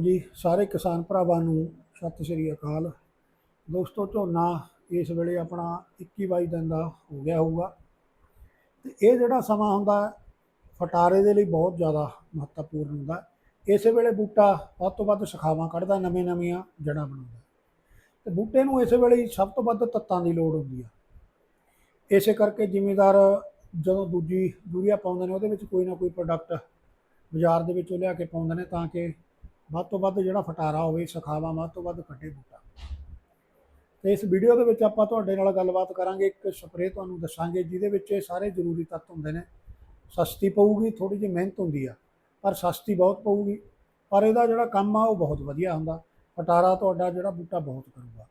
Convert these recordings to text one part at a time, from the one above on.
ਜੀ, ਸਾਰੇ ਕਿਸਾਨ ਭਰਾਵਾਂ ਨੂੰ ਸਤਿ ਸ਼੍ਰੀ ਅਕਾਲ। ਦੋਸਤੋ, ਝੋਨਾ ਇਸ ਵੇਲੇ ਆਪਣਾ 21 22 ਦਿਨ ਦਾ ਹੋ ਗਿਆ ਹੋਊਗਾ। ਤੇ ਇਹ ਜਿਹੜਾ ਸਮਾਂ ਹੁੰਦਾ ਫਟਾਰੇ ਦੇ ਲਈ ਬਹੁਤ ਜ਼ਿਆਦਾ ਮਹੱਤਵਪੂਰਨ ਹੁੰਦਾ ਹੈ। ਇਸੇ ਵੇਲੇ ਬੂਟਾ ਵੱਧ ਤੋਂ ਵੱਧ ਸ਼ਖਾਵਾਂ ਕੱਢਦਾ ਨਵੇਂ ਨਵੀਆਂ ਜੜ੍ਹਾਂ ਬਣਾਉਂਦਾ ਤੇ ਬੂਟੇ ਨੂੰ ਇਸੇ ਵੇਲੇ ਸਭ ਤੋਂ ਵੱਧ ਤੱਤਾਂ ਦੀ ਲੋੜ ਹੁੰਦੀ ਆ। ਇਸੇ ਕਰਕੇ ਜ਼ਿਮੀਦਾਰ ਜਦੋਂ ਦੂਜੀ ਯੂਰੀਆ ਪਾਉਂਦੇ ਨੇ, ਉਹਦੇ ਵਿੱਚ ਕੋਈ ਨਾ ਕੋਈ ਪ੍ਰੋਡਕਟ ਬਾਜ਼ਾਰ ਦੇ ਵਿੱਚੋਂ ਲਿਆ ਕੇ ਪਾਉਂਦੇ ਨੇ ਤਾਂ ਕਿ ਵੱਧ ਤੋਂ ਵੱਧ ਜਿਹੜਾ ਫਟਾਰਾ ਹੋਵੇ, ਸਖਾਵਾ ਵੱਧ ਤੋਂ ਵੱਧ ਕੱਢੇ ਬੂਟਾ। ਤੇ ਇਸ ਵੀਡੀਓ ਦੇ ਵਿੱਚ ਆਪਾਂ ਤੁਹਾਡੇ ਨਾਲ ਗੱਲਬਾਤ ਕਰਾਂਗੇ, ਇੱਕ ਸਪਰੇਅ ਤੁਹਾਨੂੰ ਦੱਸਾਂਗੇ, ਜਿਹਦੇ ਵਿੱਚ ਇਹ ਸਾਰੇ ਜ਼ਰੂਰੀ ਤੱਤ ਹੁੰਦੇ ਨੇ। ਸਸਤੀ ਪਊਗੀ ਥੋੜੀ ਜਿਹੀ ਮਿਹਨਤ ਹੁੰਦੀ ਆ, ਪਰ ਸਸਤੀ ਬਹੁਤ ਪਊਗੀ। ਪਰ ਇਹਦਾ ਜਿਹੜਾ ਕੰਮ ਆ, ਉਹ ਬਹੁਤ ਵਧੀਆ ਹੁੰਦਾ। ਫਟਾਰਾ ਤੁਹਾਡਾ ਜਿਹੜਾ ਬੂਟਾ ਬਹੁਤ ਕਰੂਗਾ।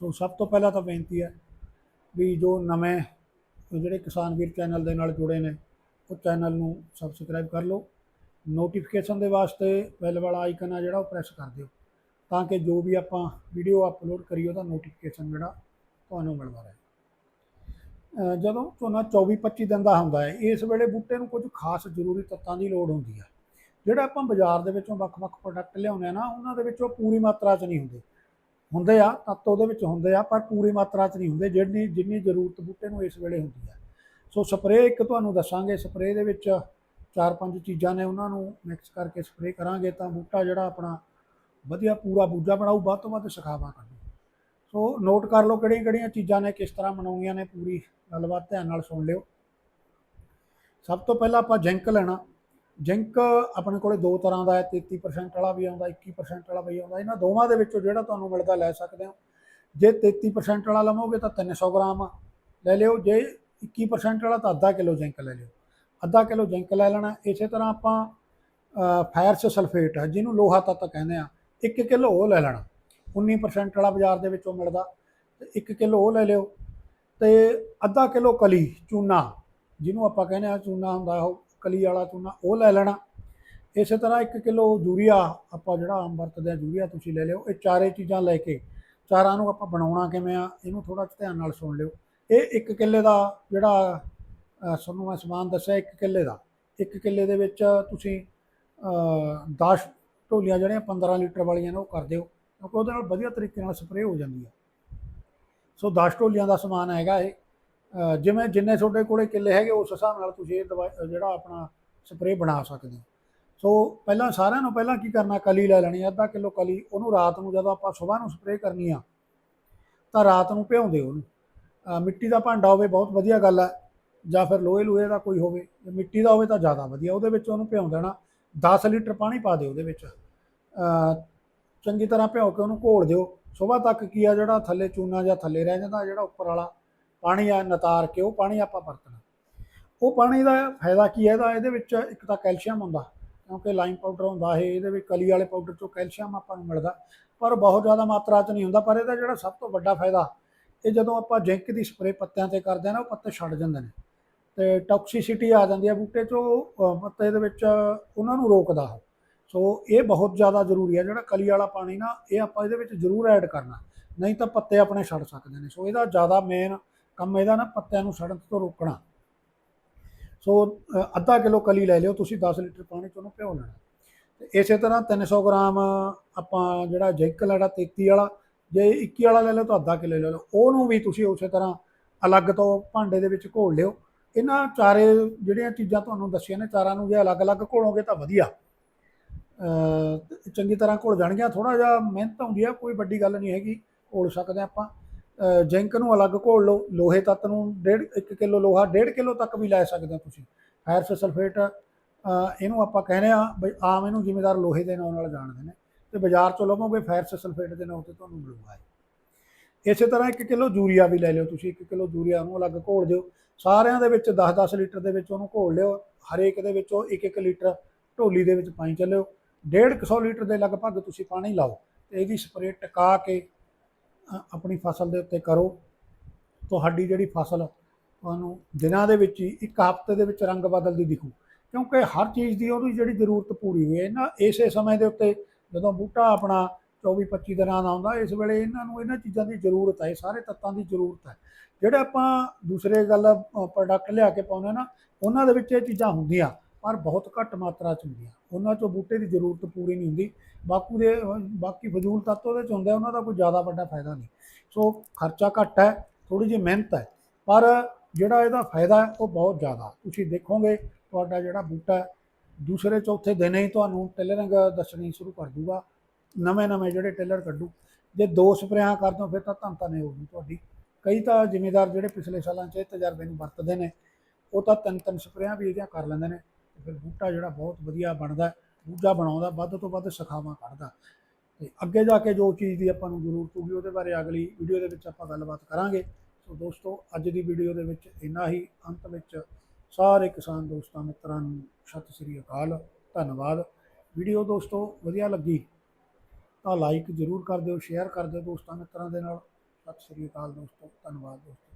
ਸੋ ਸਭ ਤੋਂ ਪਹਿਲਾਂ ਤਾਂ ਬੇਨਤੀ ਹੈ ਵੀ ਜੋ ਨਵੇਂ, ਜਿਹੜੇ ਕਿਸਾਨ ਵੀਰ ਚੈਨਲ ਦੇ ਨਾਲ ਜੁੜੇ ਨੇ, ਉਹ ਚੈਨਲ ਨੂੰ ਸਬਸਕ੍ਰਾਈਬ ਕਰ ਲਓ। ਨੋਟੀਫਿਕੇਸ਼ਨ ਦੇ ਵਾਸਤੇ ਬੈਲ ਵਾਲਾ ਆਈਕਨ ਆ ਜਿਹੜਾ ਉਹ ਪ੍ਰੈਸ ਕਰ ਦਿਓ। ਤਾਂ ਕਿ ਜੋ ਵੀ ਆਪਾਂ ਵੀਡੀਓ ਅਪਲੋਡ ਕਰੀਏ, ਉਹਦਾ ਨੋਟੀਫਿਕੇਸ਼ਨ ਜਿਹੜਾ ਤੁਹਾਨੂੰ ਮਿਲਦਾ ਰਹੇ। ਜਦੋਂ ਝੋਨਾ 24 25 ਦਿਨ ਦਾ ਹੁੰਦਾ ਹੈ, ਇਸ ਵੇਲੇ ਬੂਟੇ ਨੂੰ ਕੁਝ ਖਾਸ ਜ਼ਰੂਰੀ ਤੱਤਾਂ ਦੀ ਲੋੜ ਹੁੰਦੀ ਹੈ ਜਿਹੜਾ ਆਪਾਂ ਬਾਜ਼ਾਰ ਦੇ ਵਿੱਚੋਂ ਵੱਖ-ਵੱਖ ਪ੍ਰੋਡਕਟ ਲਿਆਉਂਦੇ ਆ ਨਾ, ਉਹਨਾਂ ਦੇ ਵਿੱਚ ਉਹ ਪੂਰੀ ਮਾਤਰਾ 'ਚ ਨਹੀਂ ਹੁੰਦੇ। ਹੁੰਦੇ ਆ, ਤੱਤ ਉਹਦੇ ਵਿੱਚ ਹੁੰਦੇ ਆ, ਪਰ ਪੂਰੀ ਮਾਤਰਾ 'ਚ ਨਹੀਂ ਹੁੰਦੇ, ਜਿੰਨੀ ਜਿੰਨੀ ਜ਼ਰੂਰਤ ਬੂਟੇ ਨੂੰ ਇਸ ਵੇਲੇ ਹੁੰਦੀ ਹੈ ਸੋ ਸਪਰੇਅ ਇੱਕ ਤੁਹਾਨੂੰ ਦੱਸਾਂਗੇ ਸਪਰੇਅ ਦੇ ਵਿੱਚ ਚਾਰ ਪੰਜ ਚੀਜ਼ਾਂ ਨੇ ਉਹਨਾਂ ਨੂੰ ਮਿਕਸ ਕਰਕੇ ਸਪਰੇਅ ਕਰਾਂਗੇ ਤਾਂ ਬੂਟਾ ਜਿਹੜਾ ਆਪਣਾ ਵਧੀਆ ਪੂਰਾ ਬੂਜਾ ਬਣਾਊ, ਵੱਧ ਤੋਂ ਵੱਧ ਸ਼ਖਾਵਾ ਕੱਢੂ ਸੋ ਨੋਟ ਕਰ ਲਓ ਕਿਹੜੀਆਂ ਕਿਹੜੀਆਂ ਚੀਜ਼ਾਂ ਨੇ ਕਿਸ ਤਰ੍ਹਾਂ ਬਣਾਉਣੀਆਂ ਨੇ, ਪੂਰੀ ਗੱਲਬਾਤ ਧਿਆਨ ਨਾਲ ਸੁਣ ਲਿਓ। ਸਭ ਤੋਂ ਪਹਿਲਾਂ ਆਪਾਂ ਜਿੰਕ ਲੈਣਾ। ਜਿੰਕ ਆਪਣੇ ਕੋਲੇ ਦੋ ਤਰ੍ਹਾਂ ਦਾ ਹੈ 33% ਵਾਲਾ ਵੀ ਆਉਂਦਾ 21% ਵਾਲਾ ਵੀ ਆਉਂਦਾ। ਇਹਨਾਂ ਦੋਵਾਂ ਦੇ ਵਿੱਚੋਂ ਜਿਹੜਾ ਤੁਹਾਨੂੰ ਮਿਲਦਾ ਲੈ ਸਕਦੇ ਹੋ। ਜੇ 33% ਵਾਲਾ ਲਵੋਗੇ ਤਾਂ 300 ਗ੍ਰਾਮ ਲੈ ਲਿਓ, ਜੇ 21% ਵਾਲਾ ਤਾਂ ਅੱਧਾ ਕਿਲੋ ਜਿੰਕ ਲੈ ਲਿਓ। ਅੱਧਾ ਕਿਲੋ ਜਿੰਕ ਲੈ ਲੈਣਾ, ਇਸੇ ਤਰ੍ਹਾਂ ਆਪਾਂ ਫਾਇਰਸ ਸਲਫੇਟ ਹੈ ਜਿਹਨੂੰ ਲੋਹਾ ਤੱਤ ਕਹਿੰਦੇ ਆ 1 ਕਿਲੋ ਉਹ ਲੈ ਲੈਣਾ। 19% ਵਾਲਾ ਬਾਜ਼ਾਰ ਦੇ ਵਿੱਚੋਂ ਮਿਲਦਾ, ਤੇ 1 ਕਿਲੋ ਉਹ ਲੈ ਲਿਓ। ਤੇ ਅੱਧਾ ਕਿਲੋ ਕਲੀ, ਚੂਨਾ, ਜਿਹਨੂੰ ਆਪਾਂ ਕਹਿੰਦੇ ਆ, ਚੂਨਾ ਹੁੰਦਾ ਉਹ, ਕਲੀ ਵਾਲਾ ਚੂਨਾ, ਉਹ ਲੈ ਲੈਣਾ। ਇਸੇ ਤਰ੍ਹਾਂ 1 ਕਿਲੋ ਯੂਰੀਆ, ਆਪਾਂ ਜਿਹੜਾ ਆਮ ਵਰਤਦੇ ਆ, ਯੂਰੀਆ ਤੁਸੀਂ ਲੈ ਲਿਓ। ਇਹ ਚਾਰੇ ਚੀਜ਼ਾਂ ਲੈ ਕੇ, ਚਾਰਾਂ ਨੂੰ ਆਪਾਂ ਬਣਾਉਣਾ ਕਿਵੇਂ ਆ, ਇਹਨੂੰ ਥੋੜਾ ਧਿਆਨ ਨਾਲ ਸੁਣ ਲਿਓ। ਇਹ 1 ਕਿੱਲੇ ਦਾ ਜਿਹੜਾ ਤੁਹਾਨੂੰ ਮੈਂ ਸਮਾਨ ਦੱਸਿਆ ਇੱਕ ਕਿੱਲੇ ਦਾ। ਇੱਕ ਕਿੱਲੇ ਦੇ ਵਿੱਚ ਤੁਸੀਂ 10 ਢੋਲੀਆਂ ਜਿਹੜੀਆਂ 15 ਲੀਟਰ ਵਾਲੀਆਂ ਨੇ ਉਹ ਕਰ ਦਿਓ, ਕਿਉਂਕਿ ਉਹਦੇ ਨਾਲ ਵਧੀਆ ਤਰੀਕੇ ਨਾਲ ਸਪਰੇਅ ਹੋ ਜਾਂਦੀ ਹੈ ਸੋ 10 ਢੋਲੀਆਂ ਦਾ ਸਮਾਨ ਹੈਗਾ ਇਹ। ਜਿਵੇਂ ਜਿੰਨੇ ਤੁਹਾਡੇ ਕੋਲੇ ਕਿੱਲੇ ਹੈਗੇ, ਉਸ ਹਿਸਾਬ ਨਾਲ ਤੁਸੀਂ ਇਹ ਦਵਾਈ ਜਿਹੜਾ ਆਪਣਾ ਸਪਰੇਅ ਬਣਾ ਸਕਦੇ ਹੋ। ਸੋ ਪਹਿਲਾਂ ਸਾਰਿਆਂ ਨੂੰ ਪਹਿਲਾਂ ਕੀ ਕਰਨਾ, ਕਲੀ ਲੈ ਲੈਣੀ ਅੱਧਾ ਕਿਲੋ ਕਲੀ। ਉਹਨੂੰ ਰਾਤ ਨੂੰ ਜਦੋਂ ਆਪਾਂ ਸਵੇਰ ਨੂੰ ਸਪਰੇਅ ਕਰਨੀ ਆ, ਤਾਂ ਰਾਤ ਨੂੰ ਭਿਉਂਦੇ ਉਹਨੂੰ। ਮਿੱਟੀ ਦਾ ਭਾਂਡਾ ਹੋਵੇ, ਬਹੁਤ ਵਧੀਆ ਗੱਲ ਹੈ ਜਾਂ ਫਿਰ ਲੋਹੇ ਲੋਹੇ ਦਾ ਕੋਈ ਹੋਵੇ, ਜੇ ਮਿੱਟੀ ਦਾ ਹੋਵੇ ਤਾਂ ਜ਼ਿਆਦਾ ਵਧੀਆ। ਉਹਦੇ ਵਿੱਚ ਉਹਨੂੰ ਭਿਉਂ ਦੇਣਾ 10 ਲੀਟਰ ਪਾਣੀ ਪਾ ਦਿਓ ਉਹਦੇ ਵਿੱਚ। ਚੰਗੀ ਤਰ੍ਹਾਂ ਭਿਉਂ ਕੇ ਉਹਨੂੰ ਘੋਲ ਦਿਓ। ਸਵੇਰ ਤੱਕ ਕੀ ਆ, ਜਿਹੜਾ ਥੱਲੇ ਚੂਨਾ ਜਾਂ ਥੱਲੇ ਰਹਿ ਜਾਂਦਾ, ਜਿਹੜਾ ਉੱਪਰ ਵਾਲਾ ਪਾਣੀ ਆ, ਨਤਾਰ ਕੇ ਉਹ ਪਾਣੀ ਆਪਾਂ ਵਰਤਣਾ। ਉਹ ਪਾਣੀ ਦਾ ਫਾਇਦਾ ਕੀ ਹੈ ਇਹਦਾ ਇਹਦੇ ਵਿੱਚ ਇੱਕ ਤਾਂ ਕੈਲਸ਼ੀਅਮ ਹੁੰਦਾ, ਕਿਉਂਕਿ ਲਾਈਮ ਪਾਊਡਰ ਹੁੰਦਾ ਇਹ, ਇਹਦੇ ਵਿੱਚ ਕਲੀ ਵਾਲੇ ਪਾਊਡਰ ਚੋਂ ਕੈਲਸ਼ੀਅਮ ਆਪਾਂ ਨੂੰ ਮਿਲਦਾ। ਪਰ ਬਹੁਤ ਜ਼ਿਆਦਾ ਮਾਤਰਾ 'ਚ ਨਹੀਂ ਹੁੰਦਾ, ਪਰ ਇਹਦਾ ਜਿਹੜਾ ਸਭ ਤੋਂ ਵੱਡਾ ਫਾਇਦਾ, ਇਹ ਜਦੋਂ ਆਪਾਂ ਜਿੰਕ ਦੀ ਸਪਰੇਅ ਪੱਤਿਆਂ ਤੇ ਕਰਦੇ ਆ ਨਾ, ਉਹ ਪੱਤੇ ਛੱਡ ਜਾਂਦੇ ਨੇ। ਤੇ ਟੌਕਸਿਸਿਟੀ ਆ ਜਾਂਦੀ ਹੈ ਬੂਟੇ 'ਚੋਂ ਅਹ ਪੱਤੇ ਦੇ ਵਿੱਚ ਉਹਨਾਂ ਨੂੰ ਰੋਕਦਾ ਉਹ। ਸੋ ਇਹ ਬਹੁਤ ਜ਼ਿਆਦਾ ਜ਼ਰੂਰੀ ਹੈ, ਜਿਹੜਾ ਕਲੀ ਵਾਲਾ ਪਾਣੀ ਨਾ, ਇਹ ਆਪਾਂ ਇਹਦੇ ਵਿੱਚ ਜ਼ਰੂਰ ਐਡ ਕਰਨਾ। ਨਹੀਂ ਤਾਂ ਪੱਤੇ ਆਪਣੇ ਛੱਡ ਸਕਦੇ ਨੇ। ਸੋ ਇਹਦਾ ਜ਼ਿਆਦਾ ਮੇਨ ਕੰਮ ਇਹਦਾ ਨਾ ਪੱਤਿਆਂ ਨੂੰ ਸੜਨ ਤੋਂ ਰੋਕਣਾ। ਸੋ ਅੱਧਾ ਕਿਲੋ ਕਲੀ ਲੈ ਲਿਓ, ਤੁਸੀਂ 10 ਲੀਟਰ ਪਾਣੀ 'ਚ ਉਹਨੂੰ ਭਿਓ ਲੈਣਾ। ਤੇ ਇਸੇ ਤਰ੍ਹਾਂ 300 ਗ੍ਰਾਮ ਆਪਾਂ ਜਿਹੜਾ ਜਿੰਕ ਲੈਣਾ 33 ਵਾਲਾ, ਜੇ 21 ਵਾਲਾ ਲੈ ਲਓ ਤਾਂ ਅੱਧਾ ਕਿਲੋ ਲੈ ਲਓ। ਉਹਨੂੰ ਵੀ ਤੁਸੀਂ ਉਸੇ ਤਰ੍ਹਾਂ ਅਲੱਗ ਤੋਂ ਭਾਂਡੇ ਦੇ ਵਿੱਚ ਘੋਲ ਲਿਓ। ਇਹਨਾਂ ਚਾਰੇ ਜਿਹੜੀਆਂ ਚੀਜ਼ਾਂ ਤੁਹਾਨੂੰ ਦੱਸੀਆਂ ਨੇ, ਚਾਰਾਂ ਨੂੰ ਜੇ ਅਲੱਗ-ਅਲੱਗ ਘੋਲੋਗੇ ਤਾਂ ਵਧੀਆ। ਚੰਗੀ ਤਰ੍ਹਾਂ ਘੁਲ ਜਾਣਗੀਆਂ ਥੋੜਾ ਜਿਹਾ ਮਿਹਨਤ ਹੁੰਦੀ ਆ, ਕੋਈ ਵੱਡੀ ਗੱਲ ਨਹੀਂ ਹੈਗੀ, ਘੋਲ ਸਕਦੇ ਆਪਾਂ। ਜਿੰਕ ਨੂੰ ਅਲੱਗ ਘੋਲ ਲਓ, ਲੋਹੇ ਤੱਤ ਨੂੰ ਡੇਢ 1 ਕਿਲੋ ਲੋਹਾ ਡੇਢ ਕਿਲੋ ਤੱਕ ਵੀ ਲੈ ਸਕਦੇ ਹੋ ਤੁਸੀਂ। ਫਾਇਰਸ ਸਲਫੇਟ ਇਹਨੂੰ ਆਪਾਂ ਕਹਿੰਦੇ ਆ ਬਈ ਆਮ ਇਹਨੂੰ ਜ਼ਿਮੀਦਾਰ ਲੋਹੇ ਦੇ ਨਾਂ ਨਾਲ ਜਾਣਦੇ ਨੇ। ਤੇ ਬਾਜ਼ਾਰ ਚੋਂ ਲਵੋਗੇ ਫਾਇਰਸ ਸਲਫੇਟ ਦੇ ਨਾਂ ਤੇ ਤੁਹਾਨੂੰ ਮਿਲੂਗਾ ਇਸੇ ਤਰ੍ਹਾਂ 1 ਕਿਲੋ ਯੂਰੀਆ ਵੀ ਲੈ ਲਿਓ ਤੁਸੀਂ 1 ਕਿਲੋ ਯੂਰੀਆ ਨੂੰ ਅਲੱਗ ਘੋਲ ਦਿਓ। ਸਾਰਿਆਂ ਦੇ ਵਿੱਚ 10-10 ਲੀਟਰ ਦੇ ਵਿੱਚ ਉਹਨੂੰ ਘੋਲ ਲਿਓ, ਹਰੇਕ ਦੇ ਵਿੱਚ ਉਹ 1-1 ਲੀਟਰ ਢੋਲੀ ਦੇ ਵਿੱਚ ਪਾਣੀ ਚੱਲਿਓ। 150 ਲੀਟਰ ਦੇ ਲਗਭਗ ਤੁਸੀਂ ਪਾਣੀ ਲਾਓ ਤੇ ਇਹਦੀ ਸਪਰੇਅ ਟਿਕਾ ਕੇ ਆਪਣੀ ਫਸਲ ਦੇ ਉੱਤੇ ਕਰੋ। ਤੁਹਾਡੀ ਜਿਹੜੀ ਫਸਲ ਤੁਹਾਨੂੰ ਦਿਨਾਂ ਦੇ ਵਿੱਚ ਹੀ, ਇੱਕ ਹਫ਼ਤੇ ਦੇ ਵਿੱਚ ਰੰਗ ਬਦਲਦੀ ਦਿਖੂ। ਕਿਉਂਕਿ ਹਰ ਚੀਜ਼ ਦੀ ਉਹਦੀ ਜਿਹੜੀ ਜ਼ਰੂਰਤ ਪੂਰੀ ਹੋਈ ਹੈ ਨਾ, ਇਸੇ ਸਮੇਂ ਦੇ ਉੱਤੇ ਜਦੋਂ ਬੂਟਾ ਆਪਣਾ 24 25 ਦਿਨਾਂ ਦਾ ਆਉਂਦਾ, ਇਸ ਵੇਲੇ ਇਹਨਾਂ ਨੂੰ ਇਹਨਾਂ ਚੀਜ਼ਾਂ ਦੀ ਜ਼ਰੂਰਤ ਹੈ ਸਾਰੇ ਤੱਤਾਂ ਦੀ ਜ਼ਰੂਰਤ ਹੈ। ਜਿਹੜੇ ਆਪਾਂ ਦੂਸਰੇ ਗੱਲ ਪ੍ਰੋਡਕਟ ਲਿਆ ਕੇ ਪਾਉਂਦੇ ਨਾ, ਉਹਨਾਂ ਦੇ ਵਿੱਚ ਇਹ ਚੀਜ਼ਾਂ ਹੁੰਦੀਆਂ, ਪਰ ਬਹੁਤ ਘੱਟ ਮਾਤਰਾ ਚ ਹੁੰਦੀਆਂ। ਉਹਨਾਂ ਚੋਂ ਬੂਟੇ ਦੀ ਜ਼ਰੂਰਤ ਪੂਰੀ ਨਹੀਂ ਹੁੰਦੀ। ਬਾਕੀ ਦੇ ਬਾਕੀ ਫਜ਼ੂਲ ਤੱਤ ਉਹਦੇ ਚ ਹੁੰਦੇ ਉਹਨਾਂ ਦਾ ਕੋਈ ਜ਼ਿਆਦਾ ਵੱਡਾ ਫਾਇਦਾ ਨਹੀਂ। ਸੋ ਖਰਚਾ ਘੱਟ ਹੈ ਥੋੜੀ ਜਿਹੀ ਮਿਹਨਤ ਹੈ, ਪਰ ਜਿਹੜਾ ਇਹਦਾ ਫਾਇਦਾ ਉਹ ਬਹੁਤ ਜ਼ਿਆਦਾ। ਤੁਸੀਂ ਦੇਖੋਗੇ, ਤੁਹਾਡਾ ਜਿਹੜਾ ਬੂਟਾ ਦੂਸਰੇ ਚੌਥੇ ਦਿਨ ਹੀ ਤੁਹਾਨੂੰ ਟੇਲਰਿੰਗ ਦੱਸਣੀ ਸ਼ੁਰੂ ਕਰ ਦੂਗਾ। ਨਵੇਂ ਨਵੇਂ ਜਿਹੜੇ ਟੇਲਰ ਕੱਢੂ, ਜੇ ਦੋ ਸਪਰੇਆਂ ਕਰ ਦੋ, ਫਿਰ ਤਾਂ ਧੰਨ ਧੰਨੇ ਹੋਊਗੀ ਤੁਹਾਡੀ। ਕਈ ਤਾਂ ਜ਼ਿਮੀਦਾਰ ਜਿਹੜੇ ਪਿਛਲੇ ਸਾਲਾਂ 'ਚ ਇਹ ਤਜਰਬੇ ਨੂੰ ਵਰਤਦੇ ਨੇ, ਉਹ ਤਾਂ ਤਿੰਨ ਤਿੰਨ ਸਪਰੇਆਂ ਵੀ ਇਹਦੀਆਂ ਕਰ ਲੈਂਦੇ ਨੇ। ਤੇ ਫਿਰ ਬੂਟਾ ਜਿਹੜਾ ਬਹੁਤ ਵਧੀਆ ਬਣਦਾ ਬੂਝਾ ਬਣਾਉਂਦਾ, ਵੱਧ ਤੋਂ ਵੱਧ ਸਖਾਵਾਂ ਕੱਢਦਾ। ਤੇ ਅੱਗੇ ਜਾ ਕੇ ਜੋ ਚੀਜ਼ ਦੀ ਆਪਾਂ ਨੂੰ ਜ਼ਰੂਰਤ ਹੋਊਗੀ, ਉਹਦੇ ਬਾਰੇ ਅਗਲੀ ਵੀਡੀਓ ਦੇ ਵਿੱਚ ਆਪਾਂ ਗੱਲਬਾਤ ਕਰਾਂਗੇ। ਸੋ ਦੋਸਤੋ, ਅੱਜ ਦੀ ਵੀਡੀਓ ਦੇ ਵਿੱਚ ਇੰਨਾ ਹੀ। ਅੰਤ ਵਿੱਚ ਸਾਰੇ ਕਿਸਾਨ ਦੋਸਤਾਂ, ਮਿੱਤਰਾਂ ਨੂੰ ਸਤਿ ਸ੍ਰੀ ਅਕਾਲ, ਧੰਨਵਾਦ। ਵੀਡੀਓ ਦੋਸਤੋ, ਵਧੀਆ ਲੱਗੀ? ਤਾਂ ਲਾਈਕ ਜ਼ਰੂਰ ਕਰ ਦਿਓ ਸ਼ੇਅਰ ਕਰ ਦਿਓ ਦੋਸਤਾਂ ਮਿੱਤਰਾਂ ਦੇ ਨਾਲ। ਸਤਿ ਸ੍ਰੀ ਅਕਾਲ ਦੋਸਤੋ, ਧੰਨਵਾਦ ਦੋਸਤੋ।